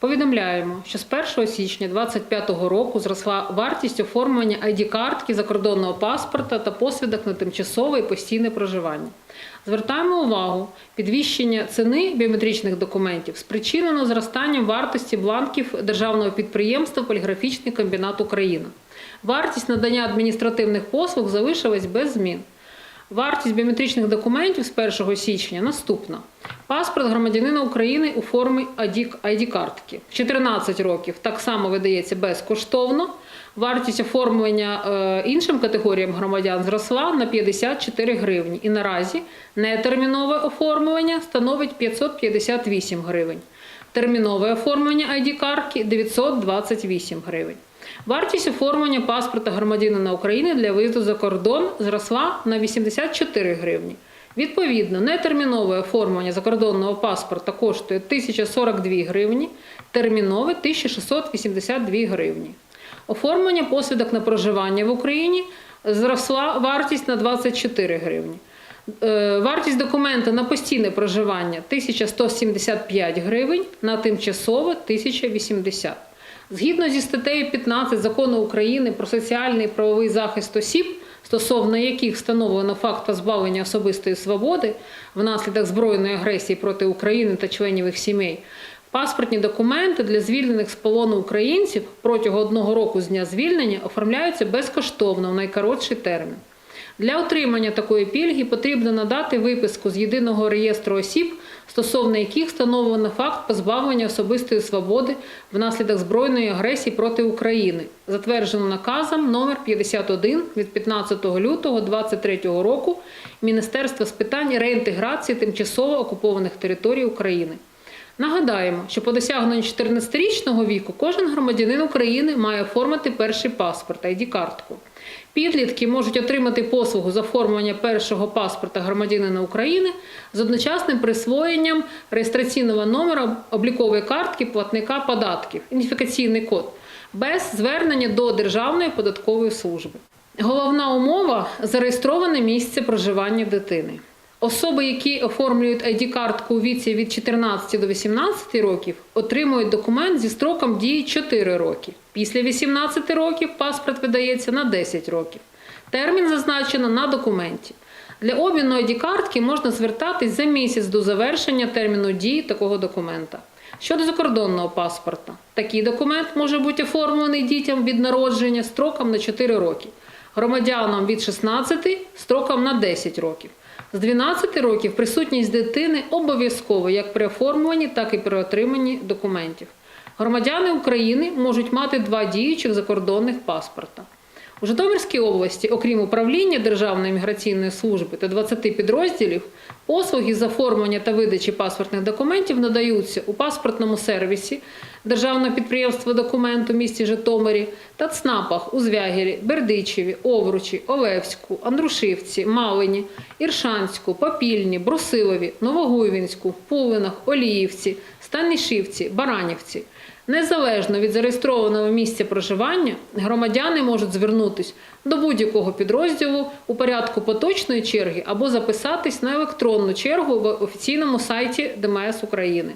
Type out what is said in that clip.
Повідомляємо, що з 1 січня 2025 року зросла вартість оформлення ID-картки закордонного паспорта та посвідок на тимчасове і постійне проживання. Звертаємо увагу, підвищення ціни біометричних документів спричинено зростанням вартості бланків державного підприємства Поліграфічний комбінат Україна. Вартість надання адміністративних послуг залишилась без змін. Вартість біометричних документів з 1 січня наступна: паспорт громадянина України у формі ID-картки. 14 років так само видається безкоштовно. Вартість оформлення е, іншим категоріям громадян зросла на 54 гривні. І наразі нетермінове оформлення становить 558 гривень. Термінове оформлення ID-картки 928 гривень. Вартість оформлення паспорта громадянина України для виїзду за кордон зросла на 84 гривні. Відповідно, нетермінове оформлення закордонного паспорта коштує 1042 гривні, термінове 1682 гривні. Оформлення посвідок на проживання в Україні зросла вартість на 24 гривні. Е, Вартість документа на постійне проживання 1175 гривень, на тимчасове 1080. Згідно зі статтею 15 Закону України про соціальний і правовий захист осіб, стосовно яких встановлено факт позбавлення особистої свободи внаслідок збройної агресії проти України та членів їх сімей, паспортні документи для звільнених з полону українців протягом одного року з дня звільнення оформляються безкоштовно в найкоротший термін. Для отримання такої пільги потрібно надати виписку з єдиного реєстру осіб, стосовно яких встановлено факт позбавлення особистої свободи внаслідок збройної агресії проти України, затверджено наказом номер 51 від 15 лютого 2023 року Міністерства з питань реінтеграції тимчасово окупованих територій України. Нагадаємо, що по досягненню 14-річного віку кожен громадянин України має оформити перший паспорт ID-картку. Підлітки можуть отримати послугу з оформлення першого паспорта громадянина України з одночасним присвоєнням реєстраційного номера облікової картки платника податків, ідентифікаційний код, без звернення до Державної податкової служби. Головна умова зареєстроване місце проживання дитини. Особи, які оформлюють ID-картку у віці від 14 до 18 років, отримують документ зі строком дії 4 роки. Після 18 років паспорт видається на 10 років. Термін зазначено на документі. Для обміну ID-картки можна звертатись за місяць до завершення терміну дії такого документа. Щодо закордонного паспорта, такий документ може бути оформлений дітям від народження строком на 4 роки, громадянам від 16 строком на 10 років. З 12 років присутність дитини обов'язково як при оформленні, так і при отриманні документів. Громадяни України можуть мати два діючих закордонних паспорта. У Житомирській області, окрім управління Державної міграційної служби та 20 підрозділів, послуги з оформлення та видачі паспортних документів надаються у паспортному сервісі Державного підприємства документу місті Житомирі та ЦНАПах у Звягірі, Бердичеві, Овручі, Олевську, Андрушівці, Малині, Іршанську, Попільні, Брусилові, Новогуйвінську, Пулинах, Оліївці, Станішівці, Баранівці. Незалежно від зареєстрованого місця проживання, громадяни можуть звернутися до будь-якого підрозділу у порядку поточної черги або записатись на електронну чергу в офіційному сайті ДМС України.